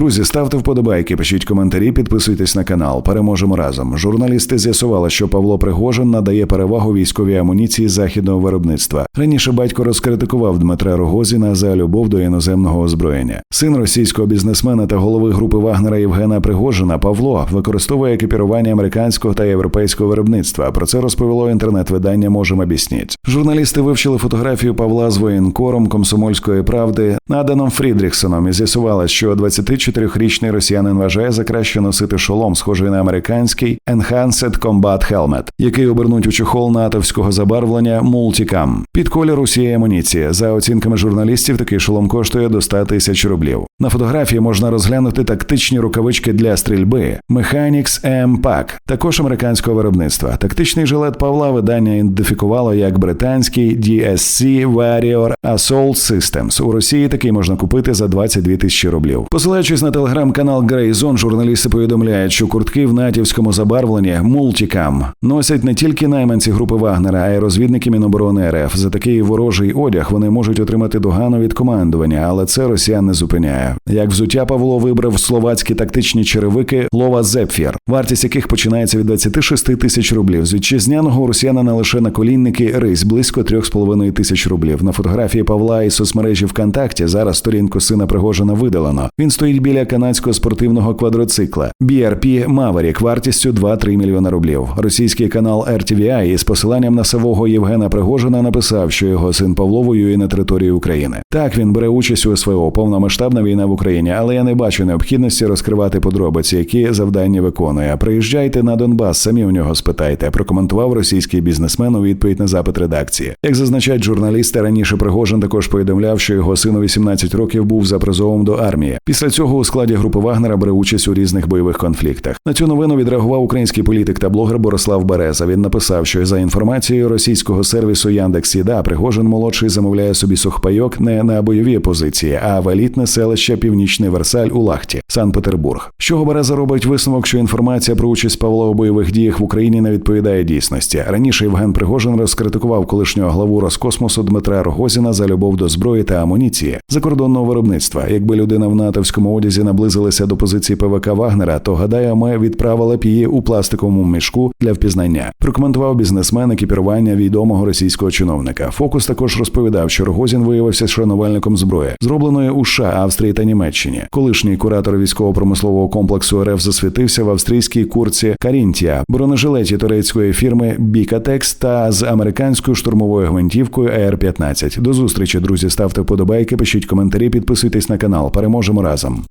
Друзі, ставте вподобайки, пишіть коментарі, підписуйтесь на канал. Переможемо разом. Журналісти з'ясували, що Павло Пригожин надає перевагу військовій амуніції західного виробництва. Раніше батько розкритикував Дмитра Рогозіна за любов до іноземного озброєння. Син російського бізнесмена та голови групи Вагнера Євгена Пригожина Павло використовує екіпірування американського та європейського виробництва. Про це розповіло інтернет-видання Можем об'ясніть. Журналісти вивчили фотографію Павла з воєнкором комсомольської правди Наданом Фрідріхсоном і з'ясували, що 24-річний росіянин вважає за краще носити шолом, схожий на американський Enhanced Combat Helmet, який обернуть у чохол натовського забарвлення Multicam. Під колір усієї амуніції. За оцінками журналістів, такий шолом коштує до 100 тисяч рублів. На фотографії можна розглянути тактичні рукавички для стрільби Mechanics M-Pack, також американського виробництва. Тактичний жилет Павла видання ідентифікувало як британський DSC Warrior Assault Systems. У Росії такий можна купити за 22 тисячі рублів. Посилаючись на телеграм-канал Zone, журналісти повідомляють, що куртки в натівському забарвленні Multicam носять не тільки найманці групи Вагнера, а й розвідники Міноборони РФ. За такий ворожий одяг вони можуть отримати догану від командування, але це росіян не зупиняє. Як взуття Павло вибрав словацькі тактичні черевики Лова Зепфір, вартість яких починається від 26 тисяч рублів. З вітчизняного у росіянина лише наколінники рись близько 3,5 тисяч рублів. На фотографії Павла із соцмережі ВКонтакті зараз сторінку сина Пригожина видалено. Він стоїть біля канадського спортивного квадроцикла BRP Maverick вартістю 2-3 мільйона рублів. Російський канал RTVI із посиланням на самого Євгена Пригожина написав, що його син Павло воює на території України. Так він бере участь у СВО, повномасштабна війна в Україні, але я не бачу необхідності розкривати подробиці, які завдання виконує. Приїжджайте на Донбас, самі у нього спитайте. Прокоментував російський бізнесмен у відповідь на запит редакції. Як зазначають журналісти, раніше Пригожин також повідомляв, що його син у 18 років був за призовом до армії. Після цього у складі групи Вагнера бере участь у різних бойових конфліктах. На цю новину відреагував український політик та блогер Борислав Береза. Він написав, що за інформацією російського сервісу Яндекс.Їда Пригожин молодший замовляє собі сухпайок не на бойові позиції, а в елітне селище Північний Версаль у Лахті, Санкт-Петербург. Чого Береза робить висновок, що інформація про участь Павла у бойових діях в Україні не відповідає дійсності. Раніше Євген Пригожин розкритикував колишнього главу Роскосмосу Дмитра Рогозіна за любов до зброї та амуніції закордонного виробництва. Якби людина в натовському одязі наблизилася до позиції ПВК Вагнера, то гадаю, ми відправили б її у пластиковому мішку для впізнання. Прокоментував бізнесмен екіпірування відомого російського чиновника. Фокус також розповідав, що Рогозін виявився шанувальником зброї, зробленої у США, Австрії та Німеччині. Колишній куратор військово-промислового комплексу РФ засвітився в австрійській курці Карінтія, бронежилеті турецької фірми Бікатекс та з американською штурмовою гвинтівкою АР-15. До зустрічі, друзі. Ставте вподобайки, пишіть коментарі, підписуйтесь на канал. Переможемо разом.